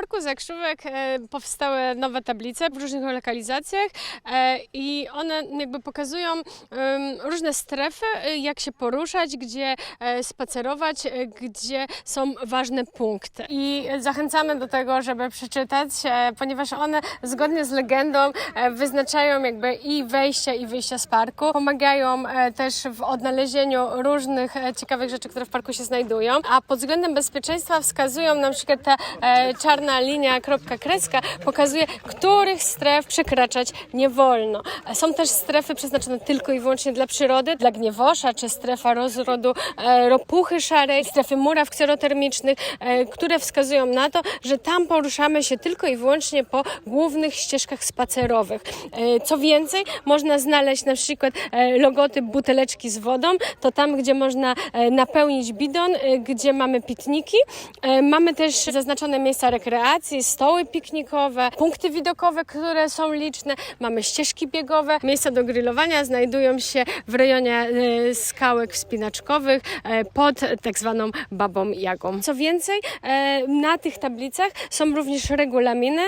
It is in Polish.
Parku Zakrzówek e, powstały nowe tablice w różnych lokalizacjach e, i one jakby pokazują różne strefy, e, jak się poruszać, gdzie e, spacerować, e, gdzie są ważne punkty. I zachęcamy do tego, żeby przeczytać, e, ponieważ one zgodnie z legendą e, wyznaczają jakby i wejścia i wyjścia z parku. Pomagają też w odnalezieniu różnych ciekawych rzeczy, które w parku się znajdują, a pod względem bezpieczeństwa wskazują na przykład ta czarna linia, kropka, kreska, pokazuje, których stref przekraczać nie wolno. Są też strefy przeznaczone tylko i wyłącznie dla przyrody, dla gniewosza, czy strefa rozrodu e, ropuchy szarej, strefy muraw kserotermicznych, e, które wskazują na to, że tam poruszamy się tylko i wyłącznie po głównych ścieżkach spacerowych. E, Co więcej, można znaleźć na przykład logotyp buteleczki z wodą, to tam, gdzie można napełnić bidon, gdzie mamy pitniki. E, Mamy też zaznaczone miejsca rekreacji, stoły piknikowe, punkty widokowe, które są liczne. Mamy ścieżki biegowe, miejsca do grillowania znajdują się w rejonie e, skałek wspinaczkowych e, pod tak zwaną Babą Jagą. Co więcej, e, na tych tablicach są również regulaminy